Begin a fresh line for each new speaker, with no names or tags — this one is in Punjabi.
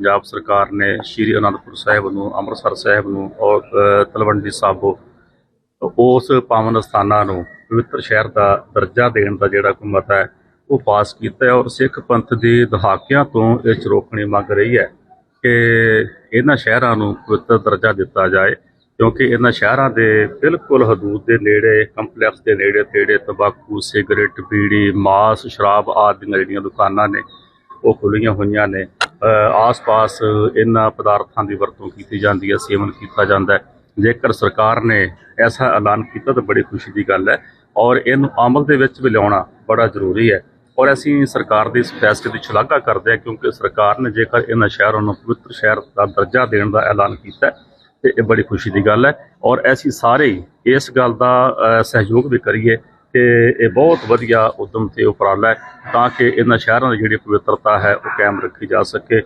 ਪੰਜਾਬ ਸਰਕਾਰ ਨੇ ਸ਼੍ਰੀ ਅਨੰਦਪੁਰ ਸਾਹਿਬ ਨੂੰ, ਅੰਮ੍ਰਿਤਸਰ ਸਾਹਿਬ ਨੂੰ ਔਰ ਤਲਵੰਡੀ ਸਾਬੋ ਉਸ ਪਾਵਨ ਸਥਾਨਾਂ ਨੂੰ ਪਵਿੱਤਰ ਸ਼ਹਿਰ ਦਾ ਦਰਜਾ ਦੇਣ ਦਾ ਜਿਹੜਾ ਕੋਈ ਮਤਾ ਹੈ, ਉਹ ਪਾਸ ਕੀਤਾ ਹੈ ਔਰ ਸਿੱਖ ਪੰਥ ਦੇ ਦਹਾਕਿਆਂ ਤੋਂ ਇਹ ਚਰੋਕਣੀ ਮੰਗ ਰਹੀ ਹੈ ਕਿ ਇਹਨਾਂ ਸ਼ਹਿਰਾਂ ਨੂੰ ਪਵਿੱਤਰ ਦਰਜਾ ਦਿੱਤਾ ਜਾਏ ਕਿਉਂਕਿ ਇਹਨਾਂ ਸ਼ਹਿਰਾਂ ਦੇ ਬਿਲਕੁਲ ਹਦੂਦ ਦੇ ਨੇੜੇ, ਕੰਪਲੈਕਸ ਦੇ ਨੇੜੇ, ਤੇੜੇ, ਤੰਬਾਕੂ, ਸਿਗਰਟ, ਬੀੜੀ, ਮਾਸ, ਸ਼ਰਾਬ ਆਦਿ ਦੀਆਂ ਜਿਹੜੀਆਂ ਦੁਕਾਨਾਂ ਨੇ ਉਹ ਖੁੱਲੀਆਂ ਹੋਈਆਂ ਨੇ। ਆਸ-ਪਾਸ ਇਹਨਾਂ ਪਦਾਰਥਾਂ ਦੀ ਵਰਤੋਂ ਕੀਤੀ ਜਾਂਦੀ ਹੈ ਸੇਵਨ ਕੀਤਾ ਜਾਂਦਾ ਹੈ। ਜੇਕਰ ਸਰਕਾਰ ਨੇ ਐਸਾ ਐਲਾਨ ਕੀਤਾ ਤਾਂ ਬੜੀ ਖੁਸ਼ੀ ਦੀ ਗੱਲ ਹੈ ਔਰ ਇਹਨੂੰ ਅਮਲ ਦੇ ਵਿੱਚ ਵੀ ਲਿਆਉਣਾ ਬੜਾ ਜ਼ਰੂਰੀ ਹੈ। ਔਰ ਅਸੀਂ ਸਰਕਾਰ ਦੇ ਇਸ ਫੈਸਲੇ ਦੀ ਸ਼ਲਾਘਾ ਕਰਦੇ ਹਾਂ ਕਿਉਂਕਿ ਸਰਕਾਰ ਨੇ ਜੇਕਰ ਇਹਨਾਂ ਸ਼ਹਿਰਾਂ ਨੂੰ ਪਵਿੱਤਰ ਸ਼ਹਿਰ ਦਾ ਦਰਜਾ ਦੇਣ ਦਾ ਐਲਾਨ ਕੀਤਾ ਹੈ, ਤੇ ਇਹ ਬੜੀ ਖੁਸ਼ੀ ਦੀ ਗੱਲ ਹੈ। ਔਰ ਅਸੀਂ ਸਾਰੇ ਇਸ ਗੱਲ ਦਾ ਸਹਿਯੋਗ ਵੀ ਕਰੀਏ ਕਿ ਇਹ ਬਹੁਤ ਵਧੀਆ ਉਦਮ ਤੇ ਉਪਰਾਲਾ ਹੈ ਤਾਂ ਕਿ ਇਹਨਾਂ ਸ਼ਹਿਰਾਂ ਦੀ ਜਿਹੜੀ ਪਵਿੱਤਰਤਾ ਹੈ ਉਹ ਕਾਇਮ ਰੱਖੀ ਜਾ ਸਕੇ।